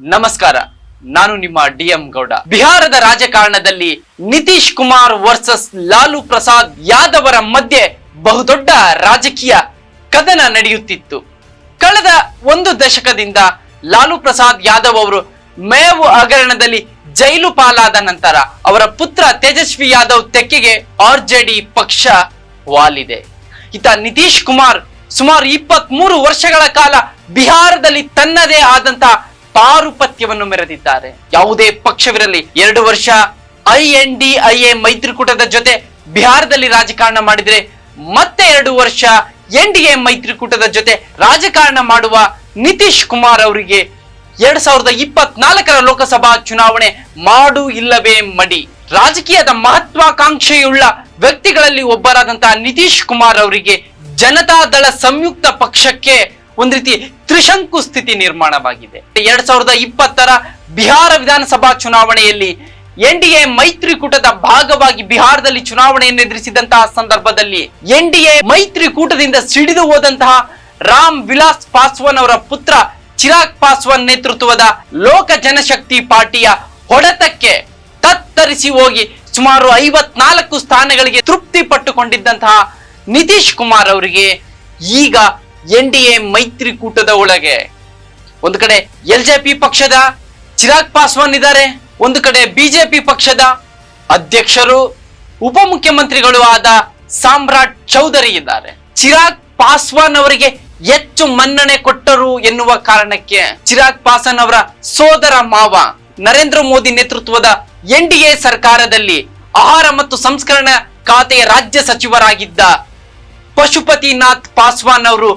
ನಮಸ್ಕಾರ. ನಾನು ನಿಮ್ಮ ಡಿ ಎಂ ಗೌಡ. ಬಿಹಾರದ ರಾಜಕಾರಣದಲ್ಲಿ ನಿತೀಶ್ ಕುಮಾರ್ ವರ್ಸಸ್ ಲಾಲು ಪ್ರಸಾದ್ ಯಾದವರ ಮಧ್ಯೆ ಬಹುದೊಡ್ಡ ರಾಜಕೀಯ ಕದನ ನಡೆಯುತ್ತಿತ್ತು. ಕಳೆದ ಒಂದು ದಶಕದಿಂದ ಲಾಲು ಪ್ರಸಾದ್ ಯಾದವ್ ಅವರು ಮೇವು ಹಗರಣದಲ್ಲಿ ಜೈಲು ಪಾಲಾದ ನಂತರ ಅವರ ಪುತ್ರ ತೇಜಸ್ವಿ ಯಾದವ್ ತೆಕ್ಕೆಗೆ ಆರ್ ಜೆ ಡಿ ಪಕ್ಷ ವಾಲಿದೆ. ಇತ ನಿತೀಶ್ ಕುಮಾರ್ ಸುಮಾರು ಇಪ್ಪತ್ತ್ ಮೂರು ವರ್ಷಗಳ ಕಾಲ ಬಿಹಾರದಲ್ಲಿ ತನ್ನದೇ ಆದಂತಹ ಪಾರುಪತ್ಯವನ್ನು ಮೆರೆದಿದ್ದಾರೆ. ಯಾವುದೇ ಪಕ್ಷವಿರಲಿ, ಎರಡು ವರ್ಷ I N D I A ಮೈತ್ರಿಕೂಟದ ಜೊತೆ ಬಿಹಾರದಲ್ಲಿ ರಾಜಕಾರಣ ಮಾಡಿದ್ರೆ ಮತ್ತೆ ಎರಡು ವರ್ಷ ಎನ್ ಡಿ ಎ ಮೈತ್ರಿಕೂಟದ ಜೊತೆ ರಾಜಕಾರಣ ಮಾಡುವ ನಿತೀಶ್ ಕುಮಾರ್ ಅವರಿಗೆ ಎರಡ್ ಸಾವಿರದ ಇಪ್ಪತ್ನಾಲ್ಕರ ಲೋಕಸಭಾ ಚುನಾವಣೆ ಮಾಡು ಇಲ್ಲವೇ ಮಡಿ. ರಾಜಕೀಯದ ಮಹತ್ವಾಕಾಂಕ್ಷೆಯುಳ್ಳ ವ್ಯಕ್ತಿಗಳಲ್ಲಿ ಒಬ್ಬರಾದಂತಹ ನಿತೀಶ್ ಕುಮಾರ್ ಅವರಿಗೆ ಜನತಾದಳ ಸಂಯುಕ್ತ ಪಕ್ಷಕ್ಕೆ ಒಂದ್ ರೀತಿ ತ್ರಿಶಂಕು ಸ್ಥಿತಿ ನಿರ್ಮಾಣವಾಗಿದೆ. ಎರಡ್ ಸಾವಿರದ ಇಪ್ಪತ್ತರ ಬಿಹಾರ ವಿಧಾನಸಭಾ ಚುನಾವಣೆಯಲ್ಲಿ ಎನ್ ಡಿ ಎ ಮೈತ್ರಿಕೂಟದ ಭಾಗವಾಗಿ ಬಿಹಾರದಲ್ಲಿ ಚುನಾವಣೆಯನ್ನು ಎದುರಿಸಿದಂತಹ ಸಂದರ್ಭದಲ್ಲಿ ಎನ್ ಡಿ ಎ ಮೈತ್ರಿಕೂಟದಿಂದ ಸಿಡಿದು ಹೋದಂತಹ ರಾಮ್ ವಿಲಾಸ್ ಪಾಸ್ವಾನ್ ಅವರ ಪುತ್ರ ಚಿರಾಗ್ ಪಾಸ್ವಾನ್ ನೇತೃತ್ವದ ಲೋಕ ಜನಶಕ್ತಿ ಪಾರ್ಟಿಯ ಹೊಡೆತಕ್ಕೆ ತತ್ತರಿಸಿ ಹೋಗಿ ಸುಮಾರು ಐವತ್ನಾಲ್ಕು ಸ್ಥಾನಗಳಿಗೆ ತೃಪ್ತಿ ಪಟ್ಟುಕೊಂಡಿದ್ದಂತಹ ನಿತೀಶ್ ಕುಮಾರ್ ಅವರಿಗೆ ಈಗ ಎನ್ ಡಿ ಎ ಮೈತ್ರಿಕೂಟದ ಒಳಗೆ. ಒಂದು ಕಡೆ ಎಲ್ ಜೆ ಪಿ ಪಕ್ಷದ ಚಿರಾಗ್ ಪಾಸ್ವಾನ್ ಇದ್ದಾರೆ, ಒಂದು ಕಡೆ ಬಿಜೆಪಿ ಪಕ್ಷದ ಅಧ್ಯಕ್ಷರು, ಉಪಮುಖ್ಯಮಂತ್ರಿಗಳು ಆದ ಸಾಮ್ರಾಟ್ ಚೌಧರಿ ಇದ್ದಾರೆ. ಚಿರಾಗ್ ಪಾಸ್ವಾನ್ ಅವರಿಗೆ ಹೆಚ್ಚು ಮನ್ನಣೆ ಕೊಟ್ಟರು ಎನ್ನುವ ಕಾರಣಕ್ಕೆ ಚಿರಾಗ್ ಪಾಸ್ವಾನ್ ಅವರ ಸೋದರ ಮಾವ ನರೇಂದ್ರ ಮೋದಿ ನೇತೃತ್ವದ ಎನ್ ಡಿ ಎ ಸರ್ಕಾರದಲ್ಲಿ ಆಹಾರ ಮತ್ತು ಸಂಸ್ಕರಣಾ ಖಾತೆಯ ರಾಜ್ಯ ಸಚಿವರಾಗಿದ್ದ ಪಶುಪತಿನಾಥ್ ಪಾಸ್ವಾನ್ ಅವರು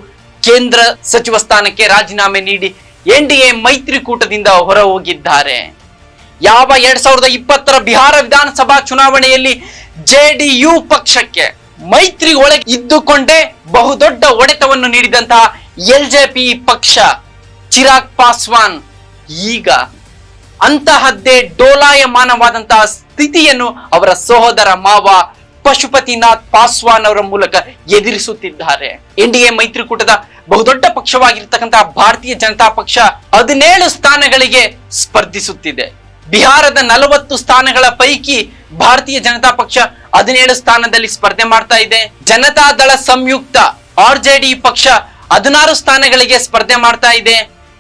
ಕೇಂದ್ರ ಸಚಿವ ಸ್ಥಾನಕ್ಕೆ ರಾಜೀನಾಮೆ ನೀಡಿ ಎನ್ ಡಿ ಎ ಮೈತ್ರಿಕೂಟದಿಂದ ಹೊರ ಹೋಗಿದ್ದಾರೆ ಯಾವ ಎರಡ್ ಸಾವಿರದ ಇಪ್ಪತ್ತರ ಬಿಹಾರ ವಿಧಾನಸಭಾ ಚುನಾವಣೆಯಲ್ಲಿ ಜೆಡಿಯು ಪಕ್ಷಕ್ಕೆ ಮೈತ್ರಿ ಒಳಗೆ ಇದ್ದುಕೊಂಡೇ ಬಹುದೊಡ್ಡ ಒಡೆತವನ್ನು ನೀಡಿದಂತಹ ಎಲ್ ಜೆ ಪಿ ಪಕ್ಷ ಚಿರಾಗ್ ಪಾಸ್ವಾನ್, ಈಗ ಅಂತಹದ್ದೇ ಡೋಲಾಯಮಾನವಾದಂತಹ ಸ್ಥಿತಿಯನ್ನು ಅವರ ಸಹೋದರ ಮಾವ ಪಶುಪತಿನಾಥ್ ಪಾಸ್ವಾನ್ ಅವರ ಮೂಲಕ ಎದುರಿಸುತ್ತಿದ್ದಾರೆ. ಎನ್ ಡಿ ಎ ಮೈತ್ರಿಕೂಟದ ಬಹುದೊಡ್ಡ ಪಕ್ಷವಾಗಿರ್ತಕ್ಕಂತಹ ಭಾರತೀಯ ಜನತಾ ಪಕ್ಷ ಹದಿನೇಳು ಸ್ಥಾನಗಳಿಗೆ ಸ್ಪರ್ಧಿಸುತ್ತಿದೆ. ಬಿಹಾರದ ನಲವತ್ತು ಸ್ಥಾನಗಳ ಪೈಕಿ ಭಾರತೀಯ ಜನತಾ ಪಕ್ಷ ಹದಿನೇಳು ಸ್ಥಾನದಲ್ಲಿ ಸ್ಪರ್ಧೆ ಮಾಡ್ತಾ ಇದೆ. Janata Dal Samyukta R J D ಪಕ್ಷ ಹದಿನಾರು ಸ್ಥಾನಗಳಿಗೆ ಸ್ಪರ್ಧೆ ಮಾಡ್ತಾ ಇದೆ.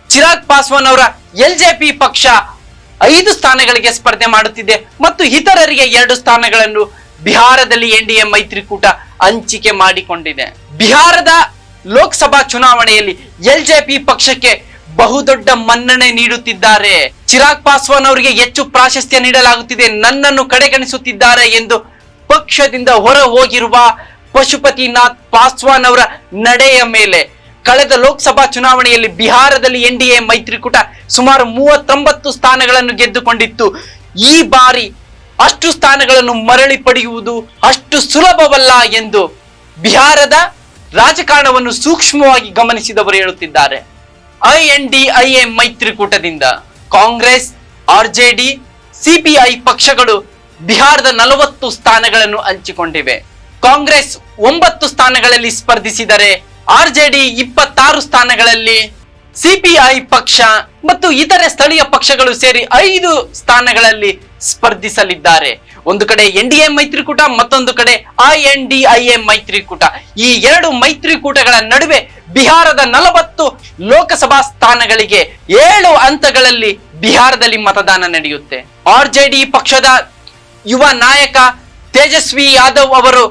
ಚಿರಾಗ್ ಪಾಸ್ವಾನ್ ಅವರ ಎಲ್ ಜೆ ಪಿ ಪಕ್ಷ ಐದು ಸ್ಥಾನಗಳಿಗೆ ಸ್ಪರ್ಧೆ ಮಾಡುತ್ತಿದೆ ಮತ್ತು ಇತರರಿಗೆ ಎರಡು ಸ್ಥಾನಗಳನ್ನು ಬಿಹಾರದಲ್ಲಿ ಎನ್ ಡಿ ಎ ಮೈತ್ರಿಕೂಟ ಹಂಚಿಕೆ ಮಾಡಿಕೊಂಡಿದೆ. ಬಿಹಾರದ ಲೋಕಸಭಾ ಚುನಾವಣೆಯಲ್ಲಿ ಎಲ್ ಜೆ ಪಿ ಪಕ್ಷಕ್ಕೆ ಬಹುದೊಡ್ಡ ಮನ್ನಣೆ ನೀಡುತ್ತಿದ್ದಾರೆ. ಚಿರಾಗ್ ಪಾಸ್ವಾನ್ ಅವರಿಗೆ ಹೆಚ್ಚು ಪ್ರಾಶಸ್ತ್ಯ ನೀಡಲಾಗುತ್ತಿದೆ. ನನ್ನನ್ನು ಕಡೆಗಣಿಸುತ್ತಿದ್ದಾರೆ ಎಂದು ಪಕ್ಷದಿಂದ ಹೊರ ಹೋಗಿರುವ ಪಶುಪತಿನಾಥ್ ಪಾಸ್ವಾನ್ ಅವರ ನಡೆಯ ಮೇಲೆ ಕಳೆದ ಲೋಕಸಭಾ ಚುನಾವಣೆಯಲ್ಲಿ ಬಿಹಾರದಲ್ಲಿ ಎನ್ ಡಿ ಎ ಮೈತ್ರಿಕೂಟ ಸುಮಾರು ಮೂವತ್ತೊಂಬತ್ತು ಸ್ಥಾನಗಳನ್ನು ಗೆದ್ದುಕೊಂಡಿತ್ತು. ಈ ಬಾರಿ ಅಷ್ಟು ಸ್ಥಾನಗಳನ್ನು ಮರಳಿ ಪಡೆಯುವುದು ಅಷ್ಟು ಸುಲಭವಲ್ಲ ಎಂದು ಬಿಹಾರದ ರಾಜಕಾರಣವನ್ನು ಸೂಕ್ಷ್ಮವಾಗಿ ಗಮನಿಸಿದವರು ಹೇಳುತ್ತಿದ್ದಾರೆ. I N D I A ಮೈತ್ರಿಕೂಟದಿಂದ Congress, R J D CPI ಪಕ್ಷಗಳು ಬಿಹಾರದ ನಲವತ್ತು ಸ್ಥಾನಗಳನ್ನು ಹಂಚಿಕೊಂಡಿವೆ. ಕಾಂಗ್ರೆಸ್ ಒಂಬತ್ತು ಸ್ಥಾನಗಳಲ್ಲಿ ಸ್ಪರ್ಧಿಸಿದರೆ ಆರ್ ಜೆ ಡಿ ಇಪ್ಪತ್ತಾರು ಸ್ಥಾನಗಳಲ್ಲಿ ಸಿಪಿಐ ಪಕ್ಷ ಮತ್ತು ಇತರೆ ಸ್ಥಳೀಯ ಪಕ್ಷಗಳು ಸೇರಿ ಐದು ಸ್ಥಾನಗಳಲ್ಲಿ ಸ್ಪರ್ಧಿಸಲಿದ್ದಾರೆ. ಒಂದು ಕಡೆ ಎನ್ ಡಿ ಎ ಮೈತ್ರಿಕೂಟ, ಮತ್ತೊಂದು ಕಡೆ I N D I A ಮೈತ್ರಿಕೂಟ. ಈ ಎರಡು ಮೈತ್ರಿಕೂಟಗಳ ನಡುವೆ ಬಿಹಾರದ ನಲವತ್ತು ಲೋಕಸಭಾ ಸ್ಥಾನಗಳಿಗೆ ಏಳು ಹಂತಗಳಲ್ಲಿ ಬಿಹಾರದಲ್ಲಿ ಮತದಾನ ನಡೆಯುತ್ತೆ. ಆರ್ ಜೆ ಪಕ್ಷದ ಯುವ ನಾಯಕ ತೇಜಸ್ವಿ ಯಾದವ್ ಅವರು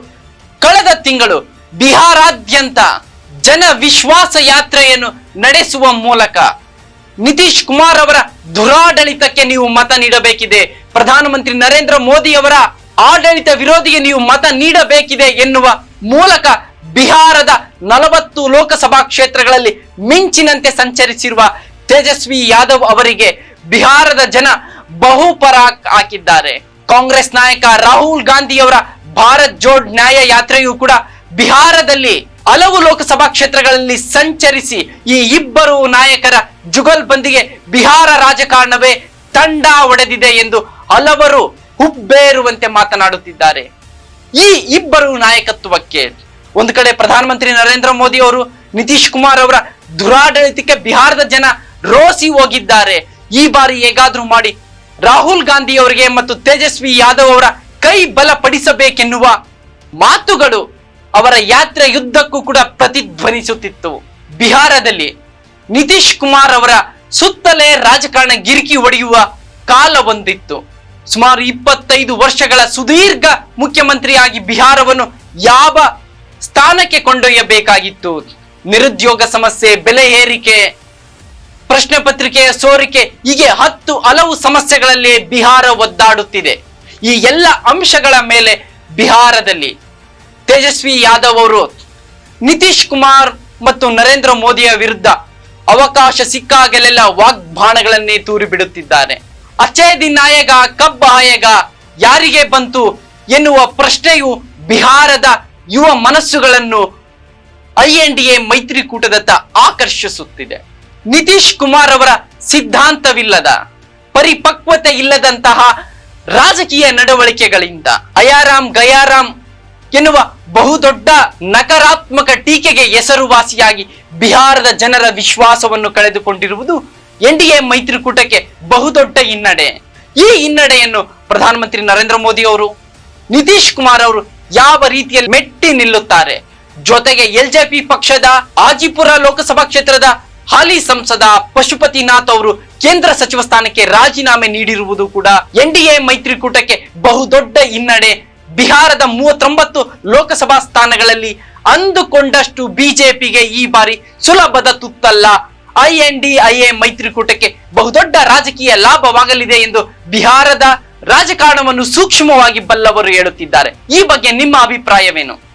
ಕಳೆದ ತಿಂಗಳು ಬಿಹಾರಾದ್ಯಂತ ಜನ ವಿಶ್ವಾಸ ಯಾತ್ರೆಯನ್ನು ನಡೆಸುವ ಮೂಲಕ ನಿತೀಶ್ ಕುಮಾರ್ ಅವರ ದುರಾಡಳಿತಕ್ಕೆ ನೀವು ಮತ ನೀಡಬೇಕಿದೆ. ಪ್ರಧಾನಮಂತ್ರಿ ನರೇಂದ್ರ ಮೋದಿ ಅವರ ಆಡಳಿತ ವಿರೋಧಿಗೆ ನೀವು ಮತ ನೀಡಬೇಕಿದೆ ಎನ್ನುವ ಮೂಲಕ ಬಿಹಾರದ ನಲವತ್ತು ಲೋಕಸಭಾ ಕ್ಷೇತ್ರಗಳಲ್ಲಿ ಮಿಂಚಿನಂತೆ ಸಂಚರಿಸಿರುವ ತೇಜಸ್ವಿ ಯಾದವ್ ಅವರಿಗೆ ಬಿಹಾರದ ಜನ ಬಹುಪರ ಹಾಕಿದ್ದಾರೆ. ಕಾಂಗ್ರೆಸ್ ನಾಯಕ ರಾಹುಲ್ ಗಾಂಧಿ ಅವರ ಭಾರತ್ ಜೋಡ್ ನ್ಯಾಯ ಯಾತ್ರೆಯೂ ಕೂಡ ಬಿಹಾರದಲ್ಲಿ ಹಲವು ಲೋಕಸಭಾ ಕ್ಷೇತ್ರಗಳಲ್ಲಿ ಸಂಚರಿಸಿ ಈ ಇಬ್ಬರು ನಾಯಕರ ಜುಗಲ್ಬಂದಿಗೆ ಬಿಹಾರ ರಾಜಕಾರಣವೇ ತಂಡ ಒಡೆದಿದೆ ಎಂದು ಹಲವರು ಹುಬ್ಬೇರುವಂತೆ ಮಾತನಾಡುತ್ತಿದ್ದಾರೆ. ಈ ಇಬ್ಬರು ನಾಯಕತ್ವಕ್ಕೆ ಒಂದು ಕಡೆ ಪ್ರಧಾನಮಂತ್ರಿ ನರೇಂದ್ರ ಮೋದಿ ಅವರು ನಿತೀಶ್ ಕುಮಾರ್ ಅವರ ದುರಾಡಳಿತಕ್ಕೆ ಬಿಹಾರದ ಜನ ರೋಸಿ ಹೋಗಿದ್ದಾರೆ. ಈ ಬಾರಿ ಹೇಗಾದ್ರೂ ಮಾಡಿ ರಾಹುಲ್ ಗಾಂಧಿ ಅವರಿಗೆ ಮತ್ತು ತೇಜಸ್ವಿ ಯಾದವ್ ಅವರ ಕೈ ಬಲಪಡಿಸಬೇಕೆನ್ನುವ ಮಾತುಗಳು ಅವರ ಯಾತ್ರೆ ಯುದ್ಧಕ್ಕೂ ಕೂಡ ಪ್ರತಿಧ್ವನಿಸುತ್ತಿತ್ತು. ಬಿಹಾರದಲ್ಲಿ ನಿತೀಶ್ ಕುಮಾರ್ ಅವರ ಸುತ್ತಲೇ ರಾಜಕಾರಣ ಗಿರಿಕಿ ಹೊಡೆಯುವ ಕಾಲ ಒಂದಿತ್ತು ಸುಮಾರು ಇಪ್ಪತ್ತೈದು ವರ್ಷಗಳ ಸುದೀರ್ಘ ಮುಖ್ಯಮಂತ್ರಿಯಾಗಿ ಬಿಹಾರವನ್ನು ಯಾವ ಸ್ಥಾನಕ್ಕೆ ಕೊಂಡೊಯ್ಯಬೇಕಾಗಿತ್ತು? ನಿರುದ್ಯೋಗ ಸಮಸ್ಯೆ, ಬೆಲೆ ಏರಿಕೆ, ಪ್ರಶ್ನೆ ಪತ್ರಿಕೆಯ ಸೋರಿಕೆ, ಹೀಗೆ ಹತ್ತು ಹಲವು ಸಮಸ್ಯೆಗಳಲ್ಲಿ ಬಿಹಾರ ಒದ್ದಾಡುತ್ತಿದೆ. ಈ ಎಲ್ಲ ಅಂಶಗಳ ಮೇಲೆ ಬಿಹಾರದಲ್ಲಿ ತೇಜಸ್ವಿ ಯಾದವ್ ಅವರು, ನಿತೀಶ್ ಕುಮಾರ್ ಮತ್ತು ನರೇಂದ್ರ ಮೋದಿಯ ವಿರುದ್ಧ ಅವಕಾಶ ಸಿಕ್ಕಾಗಲೆಲ್ಲ ವಾಗ್ಬಾಣಗಳನ್ನೇ ತೂರಿ ಬಿಡುತ್ತಿದ್ದಾರೆ ಅಚ್ಚೇ ದಿನ್ ಆಯೇಗ ಕಬ್ಬ ಆಯೇಗ ಯಾರಿಗೆ ಬಂತು ಎನ್ನುವ ಪ್ರಶ್ನೆಯು ಬಿಹಾರದ ಯುವ ಮನಸ್ಸುಗಳನ್ನು ಐ ಎನ್ ಡಿ ಎ ಮೈತ್ರಿಕೂಟದತ್ತ ಆಕರ್ಷಿಸುತ್ತಿದೆ. ನಿತೀಶ್ ಕುಮಾರ್ ಅವರ ಸಿದ್ಧಾಂತವಿಲ್ಲದ, ಪರಿಪಕ್ವತೆ ಇಲ್ಲದಂತಹ ರಾಜಕೀಯ ನಡವಳಿಕೆಗಳಿಂದ ಅಯಾರಾಮ್ ಗಯಾರಾಮ್ ಎನ್ನುವ ಬಹುದೊಡ್ಡ ನಕಾರಾತ್ಮಕ ಟೀಕೆಗೆ ಹೆಸರುವಾಸಿಯಾಗಿ ಬಿಹಾರದ ಜನರ ವಿಶ್ವಾಸವನ್ನು ಕಳೆದುಕೊಂಡಿರುವುದು ಎನ್ ಡಿ ಎ ಮೈತ್ರಿಕೂಟಕ್ಕೆ ಬಹುದೊಡ್ಡ ಹಿನ್ನಡೆ. ಈ ಹಿನ್ನಡೆಯನ್ನು ಪ್ರಧಾನಮಂತ್ರಿ ನರೇಂದ್ರ ಮೋದಿ ಅವರು, ನಿತೀಶ್ ಕುಮಾರ್ ಅವರು ಯಾವ ರೀತಿಯಲ್ಲಿ ಮೆಟ್ಟಿ ನಿಲ್ಲುತ್ತಾರೆ? ಜೊತೆಗೆ ಎಲ್ಜೆಪಿ ಪಕ್ಷದ ಆಜಿಪುರ ಲೋಕಸಭಾ ಕ್ಷೇತ್ರದ ಹಾಲಿ ಸಂಸದ ಪಶುಪತಿನಾಥ್ ಅವರು ಕೇಂದ್ರ ಸಚಿವ ಸ್ಥಾನಕ್ಕೆ ರಾಜೀನಾಮೆ ನೀಡಿರುವುದು ಕೂಡ ಎನ್ ಡಿ ಎ ಮೈತ್ರಿಕೂಟಕ್ಕೆ ಬಹುದೊಡ್ಡ ಹಿನ್ನಡೆ. ಬಿಹಾರದ ಮೂವತ್ತೊಂಬತ್ತು ಲೋಕಸಭಾ ಸ್ಥಾನಗಳಲ್ಲಿ ಅಂದುಕೊಂಡಷ್ಟು ಬಿಜೆಪಿಗೆ ಈ ಬಾರಿ ಸುಲಭದ ತುತ್ತಲ್ಲ. I N D I A ಮೈತ್ರಿಕೂಟಕ್ಕೆ ಬಹುದೊಡ್ಡ ರಾಜಕೀಯ ಲಾಭವಾಗಲಿದೆ ಎಂದು ಬಿಹಾರದ ರಾಜಕಾರಣವನ್ನು ಸೂಕ್ಷ್ಮವಾಗಿ ಬಲ್ಲವರು ಹೇಳುತ್ತಿದ್ದಾರೆ. ಈ ಬಗ್ಗೆ ನಿಮ್ಮ ಅಭಿಪ್ರಾಯವೇನು?